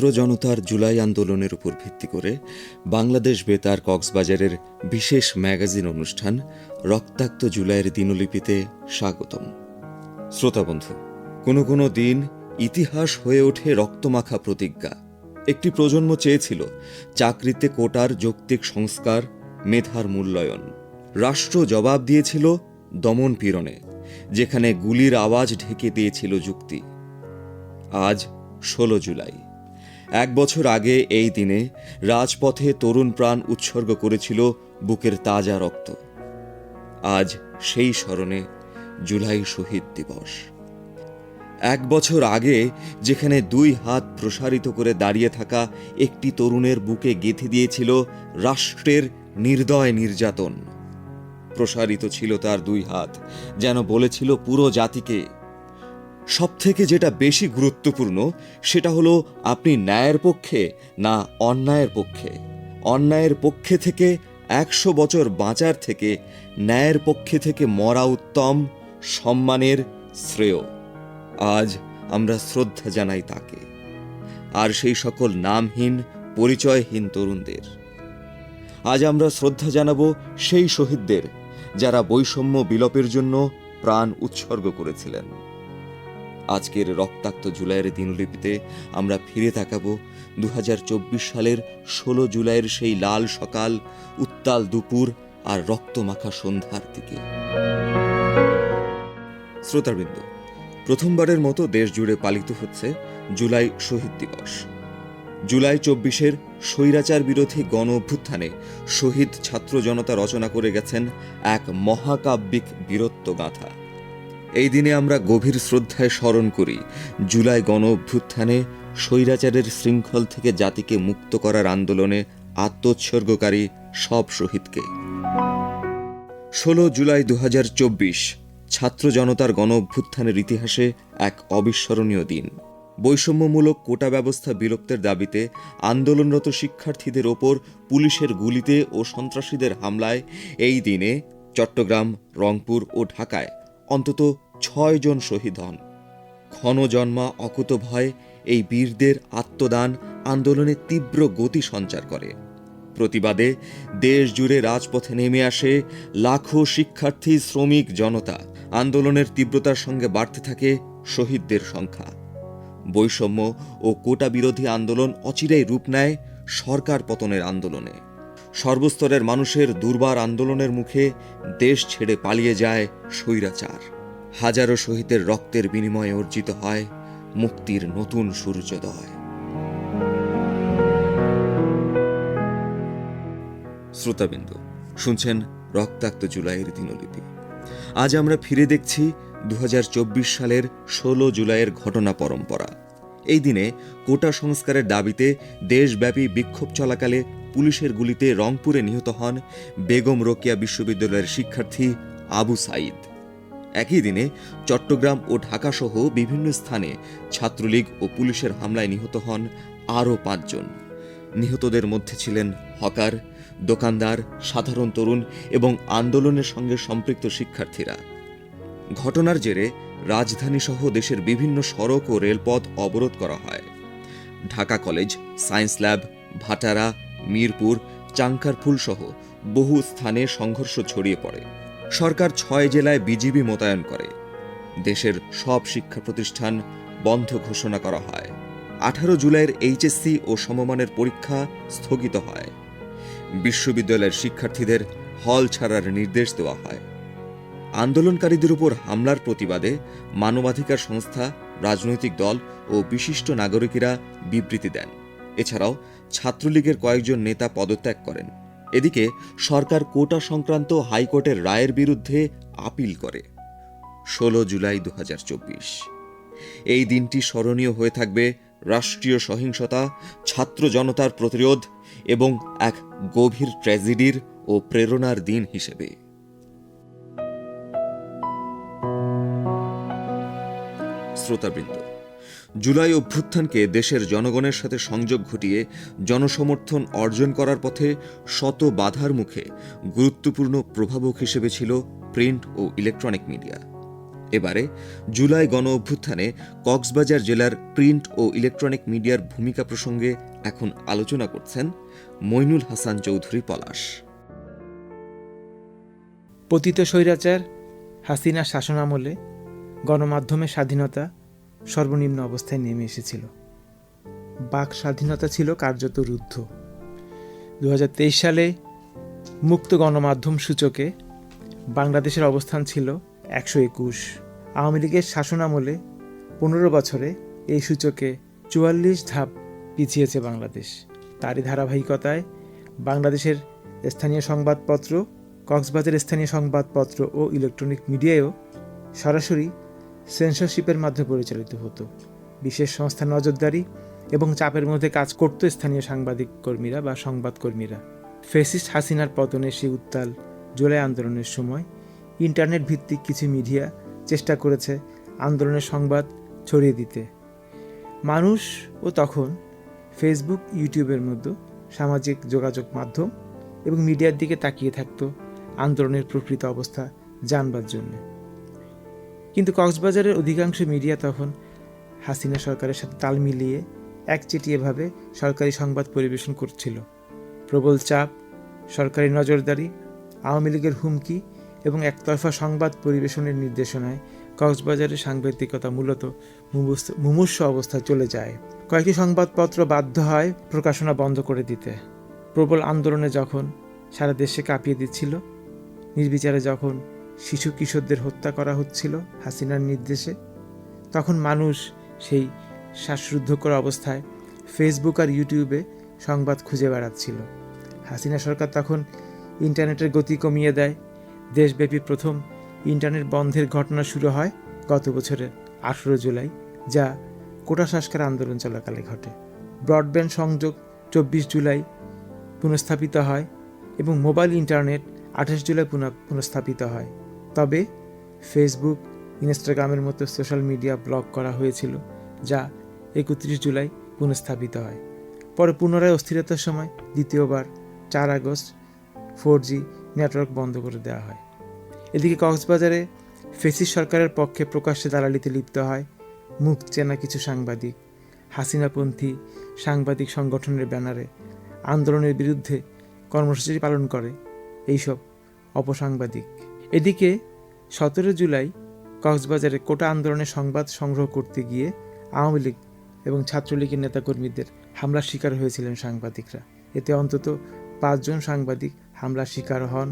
ছাত্র জনতার জুলাই আন্দোলনের উপর ভিত্তি করে বাংলাদেশ বেতার কক্সবাজারের বিশেষ ম্যাগাজিন অনুষ্ঠান রক্তাক্ত জুলাইয়ের দিনলিপিতে স্বাগতম। শ্রোতা বন্ধু, কোনো কোনো দিন ইতিহাস হয়ে ওঠে রক্তমাখা প্রতিজ্ঞা। একটি প্রজন্ম চেয়েছিল চাকরিতে কোটার যৌক্তিক সংস্কার, মেধার মূল্যায়ন। রাষ্ট্র জবাব দিয়েছিল দমন পীড়নে, যেখানে গুলির আওয়াজ ঢেকে দিয়েছিল যুক্তি। আজ ষোলো জুলাই। এক বছর আগে এই দিনে রাজপথে তরুণ প্রাণ উৎসর্গ করেছিল বুকের তাজা রক্ত। আজ সেই স্মরণে জুলাই শহীদ দিবস। এক বছর আগে যেখানে দুই হাত প্রসারিত করে দাঁড়িয়ে থাকা একটি তরুণের বুকে গেঁথে দিয়েছিল রাষ্ট্রের নির্দয় নির্যাতন। প্রসারিত ছিল তার দুই হাত, যেন বলেছিল পুরো জাতিকে সব থেকে যেটা বেশি গুরুত্বপূর্ণ, সেটা হলো আপনি ন্যায়ের পক্ষে না অন্যায়ের পক্ষে। অন্যায়ের পক্ষে থেকে একশো বছর বাঁচার থেকে ন্যায়ের পক্ষে থেকে মরা উত্তম, সম্মানের শ্রেয়। আজ আমরা শ্রদ্ধা জানাই তাকে। আর সেই সকল নামহীন, পরিচয়হীন তরুণদের। আজ আমরা শ্রদ্ধা জানাব সেই শহীদদের যারা বৈষম্য বিলোপের জন্য প্রাণ উৎসর্গ করেছিলেন। আজকের রক্তাক্ত জুলাইয়ের দিনলিপিতে আমরা ফিরে তাকাবো দু হাজার চব্বিশ সালের ষোলো জুলাইয়ের সেই লাল সকাল, উত্তাল দুপুর আর রক্তমাখা সন্ধ্যার দিকে। শ্রোতাবৃন্দ, প্রথমবারের মতো দেশ জুড়ে পালিত হচ্ছে জুলাই শহীদ দিবস। জুলাই চব্বিশের স্বৈরাচার বিরোধী গণ অভ্যুত্থানে শহীদ ছাত্র জনতা রচনা করে গেছেন এক মহাকাব্যিক বীরত্ব গাথা এই দিনে আমরা গভীর শ্রদ্ধায় স্মরণ করি, জুলাই গণ অভ্যুত্থানে স্বৈরাচারের শৃঙ্খল থেকে জাতিকে মুক্ত করার আন্দোলনে আত্মোৎসর্গকারী সব শহীদকে। ষোলো জুলাই দু হাজার চব্বিশ, ছাত্র জনতার গণ অভ্যুত্থানের ইতিহাসে এক অবিস্মরণীয় দিন। বৈষম্যমূলক কোটা ব্যবস্থা বিলুপ্তের দাবিতে আন্দোলনরত শিক্ষার্থীদের ওপর পুলিশের গুলিতে ও সন্ত্রাসীদের হামলায় এই দিনে চট্টগ্রাম, রংপুর ও ঢাকায় অন্তত ছয় জন শহীদ হন। ক্ষণজন্মা অকুত ভয় এই বীরদের আত্মদান আন্দোলনে তীব্র গতি সঞ্চার করে। প্রতিবাদে দেশ জুড়ে রাজপথে নেমে আসে লাখো শিক্ষার্থী, শ্রমিক, জনতা। আন্দোলনের তীব্রতার সঙ্গে বাড়তে থাকে শহীদদের সংখ্যা। বৈষম্য ও কোটা বিরোধী আন্দোলন অচিরেই রূপ নেয় সরকার পতনের আন্দোলনে। সর্বস্তরের মানুষের দুর্বার আন্দোলনের মুখে দেশ ছেড়ে পালিয়ে যায় স্বৈরাচার। হাজারো শহীদের রক্তের বিনিময়ে অর্জিত হয় মুক্তির নতুন সূর্যোদয়। শ্রোতাবিন্দু, শুনছেন রক্তাক্ত জুলাইয়ের দিনলিপি। আজ আমরা ফিরে দেখছি দু হাজার চব্বিশ সালের ষোলো জুলাইয়ের ঘটনা পরম্পরা। এই দিনে কোটা সংস্কারের দাবিতে দেশব্যাপী বিক্ষোভ চলাকালে পুলিশের গুলিতে রংপুরে নিহত হন বেগম রোকেয়া বিশ্ববিদ্যালয়ের শিক্ষার্থী আবু সাইদ একই দিনে চট্টগ্রাম ও ঢাকাসহ বিভিন্ন স্থানে ছাত্রলীগ ও পুলিশের হামলায় নিহত হন আরও পাঁচজন। নিহতদের মধ্যে ছিলেন হকার, দোকানদার, সাধারণ তরুণ এবং আন্দোলনের সঙ্গে সম্পৃক্ত শিক্ষার্থীরা। ঘটনার জেরে রাজধানী সহ দেশের বিভিন্ন সড়ক ও রেলপথ অবরোধ করা হয়। Dhaka college, science lab, Bhatara Mirpur Chankharpul সহ বহু স্থানে সংঘর্ষ ছড়িয়ে পড়ে। সরকার ছয় জেলায় বিজিবি মোতায়েন করে। দেশের সব শিক্ষা প্রতিষ্ঠান বন্ধ ঘোষণা করা হয়। আঠারো জুলাইয়ের এইচএসসি ও সমমানের পরীক্ষা স্থগিত হয়। বিশ্ববিদ্যালয়ের শিক্ষার্থীদের হল ছাড়ার নির্দেশ দেওয়া হয়। আন্দোলনকারীদের উপর হামলার প্রতিবাদে মানবাধিকার সংস্থা, রাজনৈতিক দল ও বিশিষ্ট নাগরিকেরা বিবৃতি দেন। এছাড়াও ছাত্রলীগের কয়েকজন নেতা পদত্যাগ করেন। এদিকে সরকার কোটা সংক্রান্ত হাইকোর্টের রায়ের বিরুদ্ধে আপিল করে। ষোলো জুলাই দু হাজার চব্বিশ। এই দিনটি স্মরণীয় হয়ে থাকবে রাষ্ট্রীয় সহিংসতা, ছাত্র জনতার প্রতিরোধ এবং এক গভীর ট্র্যাজেডির ও প্রেরণার দিন হিসেবে। শ্রোতাবৃন্দ জুলাই অভ্যুত্থানকে দেশের জনগণের সাথে সংযোগ ঘটিয়ে জনসমর্থন অর্জন করার পথে শত বাধার মুখে গুরুত্বপূর্ণ প্রভাবক হিসেবে ছিল প্রিন্ট ও ইলেকট্রনিক মিডিয়া। এবারে জুলাই গণ অভ্যুত্থানে কক্সবাজার জেলার প্রিন্ট ও ইলেকট্রনিক মিডিয়ার ভূমিকা প্রসঙ্গে এখন আলোচনা করছেন মইনুল হাসান চৌধুরী পলাশ। পতিত স্বৈরাচার হাসিনা শাসনামলে গণমাধ্যমের স্বাধীনতা সর্বনিম্ন অবস্থায় নেমে এসেছিল। বাক স্বাধীনতা ছিল কার্যত রুদ্ধ। দু হাজার তেইশ সালে মুক্ত গণমাধ্যম সূচকে বাংলাদেশের অবস্থান ছিল একশো একুশ। আওয়ামী লীগের শাসনামলে পনেরো বছরে এই সূচকে চুয়াল্লিশ ধাপ পিছিয়েছে বাংলাদেশ। তারই ধারাবাহিকতায় বাংলাদেশের স্থানীয় সংবাদপত্র কক্সবাজার স্থানীয় সংবাদপত্র ও ইলেকট্রনিক মিডিয়ায়ও সরাসরি সেন্সরশিপের মাধ্যমে পরিচালিত হতো। বিশেষ সংস্থা নজরদারি এবং চাপের মধ্যে কাজ করত স্থানীয় সাংবাদিক কর্মীরা বা সংবাদকর্মীরা ফেসিস্ট হাসিনার পতনের সেই উত্তাল জুলাই আন্দোলনের সময় ইন্টারনেট ভিত্তিক কিছু মিডিয়া চেষ্টা করেছে আন্দোলনের সংবাদ ছড়িয়ে দিতে। মানুষও তখন ফেসবুক, ইউটিউবের মতো সামাজিক যোগাযোগ মাধ্যম এবং মিডিয়ার দিকে তাকিয়ে থাকতো আন্দোলনের প্রকৃত অবস্থা জানবার জন্য। কিন্তু কক্সবাজারের অধিকাংশ মিডিয়া তখন হাসিনা সরকারের সাথে তাল মিলিয়ে একচেটিয়াভাবে সরকারি সংবাদ পরিবেশন করছিল। প্রবল চাপ, সরকারি নজরদারি, আওয়ামী লীগের হুমকি এবং একতরফা সংবাদ পরিবেশনের নির্দেশনায় কক্সবাজারের সাংবাদিকতা মূলত মুমূর্ষ- অবস্থায় চলে যায়। কয়েকটি সংবাদপত্র বাধ্য হয় প্রকাশনা বন্ধ করে দিতে। প্রবল আন্দোলনে যখন সারা দেশে কাঁপিয়ে দিচ্ছিল, নির্বিচারে যখন শিশু কিশোরদের হত্যা করা হচ্ছিল হাসিনার নির্দেশে। তখন মানুষ সেই শ্বাসরুদ্ধকর অবস্থায় ফেসবুক আর ইউটিউবে সংবাদ খুঁজে বেড়াচ্ছিল। হাসিনা সরকার তখন ইন্টারনেটের গতি কমিয়ে দেয়। দেশব্যাপী প্রথম ইন্টারনেট বন্ধের ঘটনা শুরু হয় গত বছরের আঠেরো জুলাই, যা কোটা সংস্কার আন্দোলন চলাকালে ঘটে। ব্রডব্যান্ড সংযোগ চব্বিশ জুলাই পুনঃস্থাপিত হয় এবং মোবাইল ইন্টারনেট আঠাশ জুলাই পুনঃ, পুনঃস্থাপিত হয়। তবে ফেসবুক ইনস্টাগ্রামের মতো সোশ্যাল মিডিয়া ব্লক করা হয়েছিল, যা একত্রিশ জুলাই পুনঃস্থাপিত হয়। পরে পুনরায় অস্থিরতার সময় দ্বিতীয়বার চার আগস্ট ফোর জি নেটওয়ার্ক বন্ধ করে দেওয়া হয়। এদিকে কক্সবাজারে ফেসিস সরকারের পক্ষে প্রকাশ্যে দালালিতে লিপ্ত হয় মুখ চেনা কিছু সাংবাদিক। হাসিনাপন্থী সাংবাদিক সংগঠনের ব্যানারে আন্দোলনের বিরুদ্ধে কর্মসূচি পালন করে এইসব অপসাংবাদিক। এদিকে, সতেরো জুলাই কক্সবাজারে কোটা আন্দোলনের সংবাদ সংগ্রহ করতে গিয়ে আওয়ামী লীগ এবং ছাত্রলীগের নেতাকর্মীদের হামলার শিকার হয়েছিলেন সাংবাদিকরা। এতে অন্তত পাঁচজন সাংবাদিক হামলার শিকার হন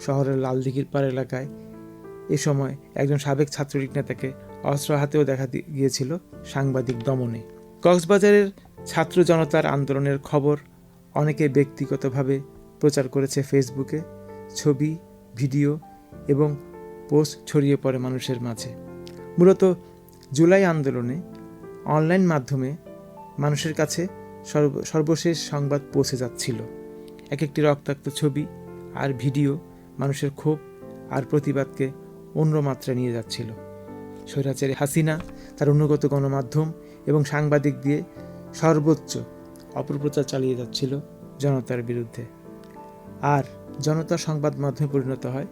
শহরের লালদিঘির পাড় এলাকায়। এ সময় একজন সাবেক ছাত্রলীগ নেতাকে অস্ত্র হাতেও দেখা গিয়েছিল সাংবাদিক দমনে। কক্সবাজারের ছাত্র জনতার আন্দোলনের খবর অনেকে ব্যক্তিগতভাবে প্রচার করেছে ফেসবুকে। ছবি, ভিডিও এবং পোস্ট ছড়িয়ে পড়ে মানুষের মাঝে। মূলত জুলাই আন্দোলনে অনলাইন মাধ্যমে মানুষের কাছে সর্ব সর্বশেষ সংবাদ পৌঁছে যাচ্ছিল। এক একটি রক্তাক্ত ছবি আর ভিডিও মানুষের ক্ষোভ আর প্রতিবাদকে অন্য মাত্রা নিয়ে যাচ্ছিল। স্বৈরাচারী হাসিনা তার অনুগত গণমাধ্যম এবং সাংবাদিক দিয়ে সর্বোচ্চ অপপ্রচার চালিয়ে যাচ্ছিল জনতার বিরুদ্ধে। আর জনতা সংবাদ মাধ্যমে পরিণত হয়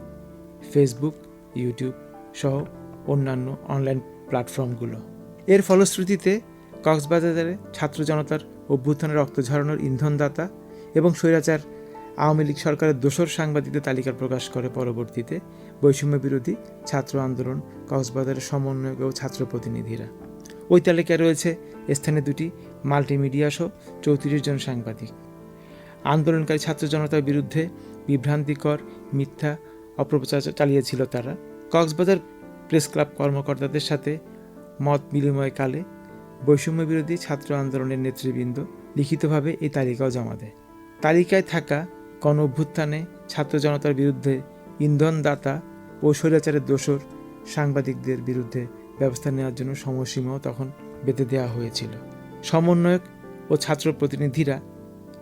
ফেসবুক ইউটিউব সহ অন্যান্য অনলাইন প্ল্যাটফর্মগুলো এর ফলশ্রুতিতে কক্সবাজারে ছাত্র জনতার অভ্যুত্থানের রক্ত ঝরানোর ইন্ধনদাতা এবং স্বৈরাচার আওয়ামী লীগ সরকারের দোসর সাংবাদিকদের তালিকা প্রকাশ করে পরবর্তীতে বৈষম্য বিরোধী ছাত্র আন্দোলন কক্সবাজারের সমন্বয়ক ও ছাত্র প্রতিনিধিরা। ওই তালিকায় রয়েছে স্থানে দুটি মাল্টিমিডিয়া সহ চৌত্রিশ জন সাংবাদিক। আন্দোলনকারী ছাত্র জনতার বিরুদ্ধে বিভ্রান্তিকর মিথ্যা অপপ্রচার চালিয়েছিল তারা। কক্সবাজার প্রেস ক্লাব কর্মকর্তাদের সাথে মত বিনিময়কালে বৈষম্য বিরোধী ছাত্র আন্দোলনের নেতৃবৃন্দ লিখিতভাবে এই তালিকাও জমা দেয়। তালিকায় থাকা গণ অভ্যুত্থানে ছাত্র জনতার বিরুদ্ধে ইন্ধনদাতা ও স্বৈরাচারের দোসর সাংবাদিকদের বিরুদ্ধে ব্যবস্থা নেওয়ার জন্য সময়সীমাও তখন বেঁধে দেওয়া হয়েছিল। সমন্বয়ক ও ছাত্র প্রতিনিধিরা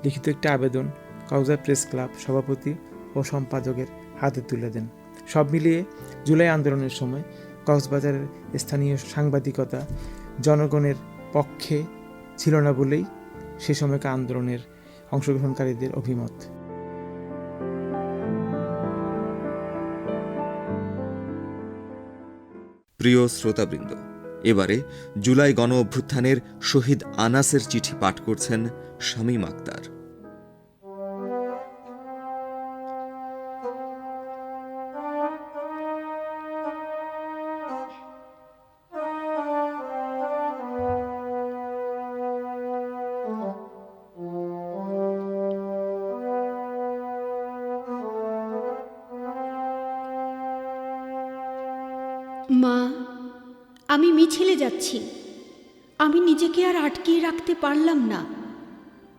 লিখিত একটি আবেদন কক্সবাজার প্রেস ক্লাব সভাপতি ও সম্পাদকের হাতে তুলে দেন। সব মিলিয়ে জুলাই আন্দোলনের সময় কক্সবাজারের স্থানীয় সাংবাদিকতা জনগণের পক্ষে ছিল না বলেই সে সময়কার আন্দোলনের অংশগ্রহণকারীদের অভিমত। প্রিয় শ্রোতাবৃন্দ, এবারে জুলাই গণ অভ্যুত্থানের শহীদ আনাসের চিঠি পাঠ করছেন শামীম আক্তার। মা, আমি মিছিলে যাচ্ছি। আমি নিজেকে আর আটকিয়ে রাখতে পারলাম না।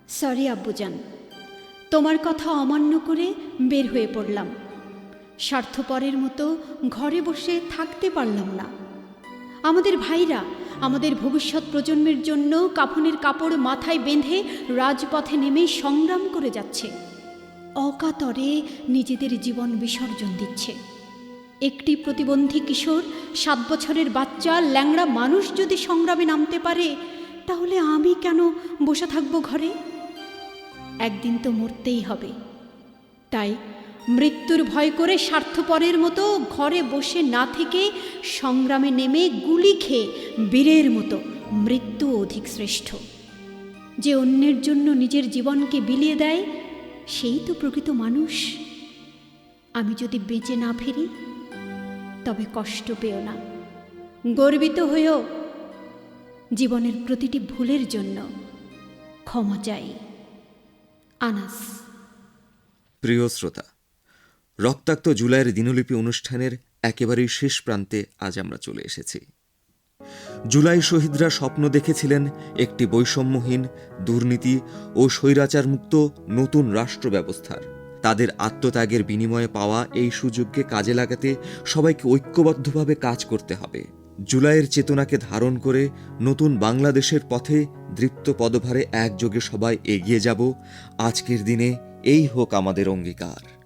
সরি, আব্বুজান। তোমার কথা অমান্য করে বের হয়ে পড়লাম। স্বার্থপরের মতো ঘরে বসে থাকতে পারলাম না। আমাদের ভাইরা আমাদের ভবিষ্যৎ প্রজন্মের জন্য কাফনের কাপড় মাথায় বেঁধে রাজপথে নেমে সংগ্রাম করে যাচ্ছে। অকাতরে নিজেদের জীবন বিসর্জন দিচ্ছে। একটি প্রতিবন্ধী কিশোর, সাত বছরের বাচ্চা, ল্যাংড়া মানুষ যদি সংগ্রামে নামতে পারে, তাহলে আমি কেন বসে থাকব ঘরে? একদিন তো মরতেই হবে। তাই মৃত্যুর ভয় করে স্বার্থপরের মতো ঘরে বসে না থেকে সংগ্রামে নেমে গুলি খেয়ে বীরের মতো মৃত্যু অধিক শ্রেষ্ঠ। যে অন্যের জন্য নিজের জীবনকে বিলিয়ে দেয়, সেই তো প্রকৃত মানুষ। আমি যদি বেঁচে না ফিরি তবে কষ্ট পেও না। গর্বিত হয়েও জীবনের প্রতিটি ভুলের জন্য ক্ষমা চাই। আনাস। প্রিয় শ্রোতা, রক্তাক্ত জুলাইয়ের দিনলিপি অনুষ্ঠানের একেবারেই শেষ প্রান্তে আজ আমরা চলে এসেছি। জুলাই শহীদরা স্বপ্ন দেখেছিলেন একটি বৈষম্যহীন, দুর্নীতি ও স্বৈরাচার মুক্ত নতুন রাষ্ট্র ব্যবস্থার তাদের আত্মত্যাগের বিনিময়ে পাওয়া এই সুযোগকে কাজে লাগাতে সবাইকে ঐক্যবদ্ধভাবে কাজ করতে হবে। জুলাইয়ের চেতনাকে ধারণ করে নতুন বাংলাদেশের পথে দৃপ্ত পদভারে একযোগে সবাই এগিয়ে যাব। আজকের দিনে এই হোক আমাদের অঙ্গীকার।